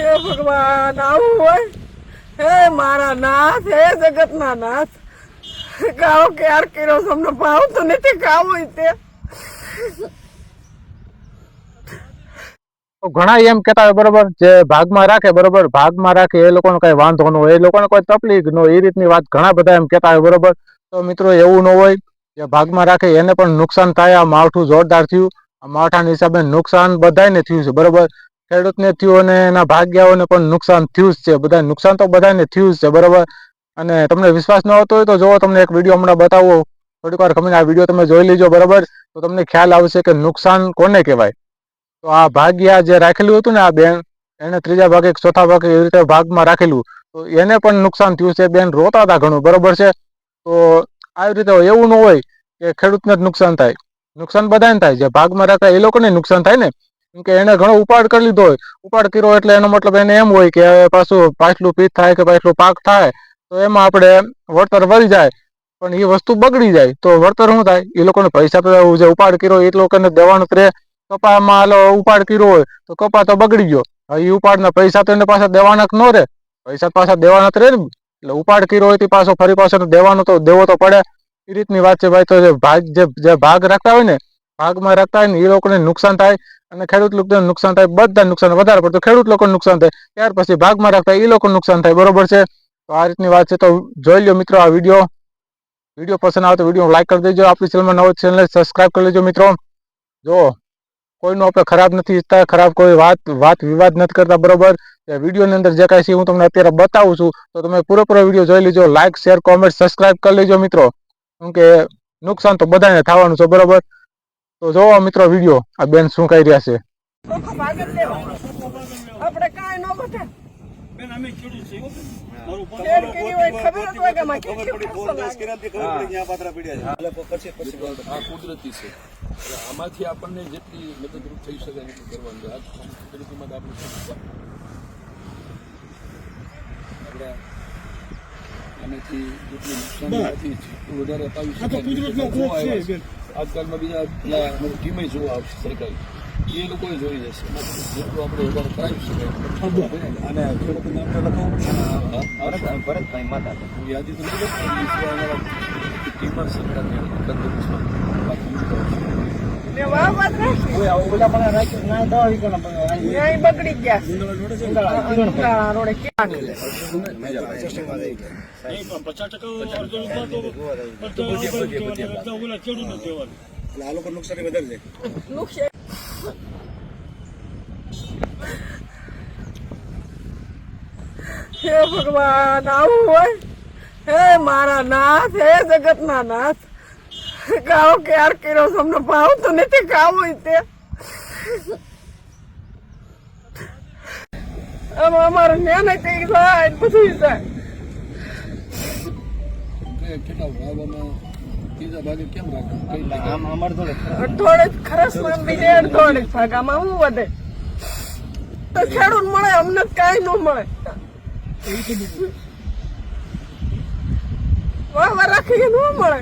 હે ભગવાન, આવું હોય? હે મારા નાથ, હે જગતના નાથ? ગાઓ ક્યાર કર્યો તમને ભાવતું નથી ગાવું તે. ઘણા એમ કેતા હોય, બરોબર, જે ભાગમાં રાખે, બરોબર, ભાગમાં રાખે, એ લોકોને કઈ વાંધો ન હોય, એ લોકોને કોઈ તકલીફ ન હોય, એ રીતની વાત ઘણા બધા એમ કહેતા હોય, બરોબર. તો મિત્રો, એવું ન હોય જે ભાગમાં રાખે, એને પણ નુકસાન થાય, આ માવઠું જોરદાર થયું. આ માવઠાના હિસાબે નુકસાન બધાને થયું છે, બરોબર. ખેડૂતને થયું અને એના ભાગ્યાઓને પણ નુકસાન થયું જ છે. બધા નુકસાન તો બધાને થયું જ છે, બરાબર? અને તમને વિશ્વાસ ન આવતો હોય તો જોવો, તમને એક વીડિયો હમણાં બતાવો. થોડીક વાર ખમીને આ વીડિયો તમે જોઈ લેજો, બરાબર? તો તમને ખ્યાલ આવશે કે નુકસાન કોને કહેવાય? તો આ ભાગ્યા જે રાખેલું હતું ને આ બેન, એને ત્રીજા ભાગે ચોથા ભાગે એવી રીતે ભાગમાં રાખેલું. તો એને પણ નુકસાન થયું છે. બેન, રોતા હતા ઘણું, બરાબર છે? તો આવી રીતે એવું ન હોય કે ખેડૂતને જ નુકસાન થાય. નુકસાન બધાને થાય. જે ભાગમાં રાખતા એ લોકોને નુકસાન થાય ને. કે એને ઘણો ઉપાડ કરી લીધો હોય. ઉપાડ કર્યો એટલે એનો મતલબ એને એમ હોય કે પાછું પાછલું પીત થાય કે પાછલું પાક થાય, તો એમાં આપણે વળતર વળી જાય. પણ એ વસ્તુ બગડી જાય, તો વળતર શું થાય? એ લોકોને પૈસા જે ઉપાડ કર્યો એ લોકોને દેવાનું રહે. કપામાં ઉપાડ કર્યો હોય, તો કપા તો બગડી ગયો. એ ઉપાડના પૈસા તો એને પાછા દેવાના ન રહે. પૈસા પાછા દેવાના જ રહે ને. એટલે ઉપાડ કર્યો હોય તે પાછો ફરી પાછો દેવાનો તો, દેવો તો પડે. એ રીતની વાત છે ભાઈ, તો જે ભાગ જે ભાગ રાખતા હોય ને ભાગમાં રાખતા હોય ને એ લોકોને નુકસાન થાય અને ખેડૂત લોકોને નુકસાન થાય, બધા નુકસાન વધારે પડતું ખેડૂત લોકોને નુકસાન થાય. ત્યાર પછી ભાગમાં રાખતા એ લોકોને નુકસાન થાય, બરોબર છે? તો આ રીતની વાત છે. તો જોઈ લો મિત્રો આ વીડિયો. વીડિયો પસંદ આવે તો વીડિયો લાઈક કરી દેજો. આપણી ચેનલમાં નવો ચેનલ સબસ્ક્રાઈબ કરી લેજો મિત્રો. જો કોઈનું આપણે ખરાબ નથી ઈચ્છતા, ખરાબ કોઈ વાત વાત વિવાદ નથી કરતા, બરોબર? વિડીયોની અંદર જે કાંઈ છે હું તમને અત્યારે બતાવું છું. તો તમે પૂરેપૂરો વીડિયો જોઈ લેજો. લાઈક શેર કોમેન્ટ સબસ્ક્રાઇબ કરી લેજો મિત્રો. કેમ કે નુકસાન તો બધાને થવાનું છે, બરોબર? તો જોવો મિત્રો વીડિયો આ બેન શું કહી રહ્યા છે? આપણે કાંઈ ન બચે બેન અમે ખેડૂત છીએ. મારું ખેડ કરી હોય ખબર જ હોય કે માં કેટલી પડી ખર્ચો બોલ દસ લાગે. ખબર પડી ક્યાં પાત્રા પીડ્યા છે. લોકો પછી પછી આ કુદરતી છે. એટલે આમાંથી આપણને જેટલી મદદરૂપ થઈ શકે એટલું કરવાનું છે. આજ ખેડૂતોમાં આપણે આપણે આનાથી જેટલું નુકસાન નથી વધારે અપાવી આ આજકાલમાં બીજા ટીમે જોવા આવશે સરકારી. એ લોકોએ જોઈ જશે જેટલું આપણે વધારે કરાવી શકાય અને ખેડૂત નામ તો લખાવું હા, હા. ભરતભાઈ માતા. યાદી તો ટીમમાં સરકારની પચાસ ટકા અડધો રૂપિયા તો બધા ઓલા ખેડૂતને કહેવાનું એટલે આ લોકો નુકસાની વધારે છે? હે ભગવાન આવું હોય? હે મારા નાથ હે જગતના નાથ. ગાઓ ક્યાર કર્યો તમને અમને તો નથી ગાવું તે. આમાં અમારે મહેનત થઈ જાય કેટલા ભાગે કેમ રાખે? આમ અમારે તો અઠવાડે ખરસમાં બીજે અઠવાડે ભાગામાં હું વધે. તો ખેડૂત મળે અમને કાંઈ ન મળે. વાહ વાહ રાખીએ ન મળે.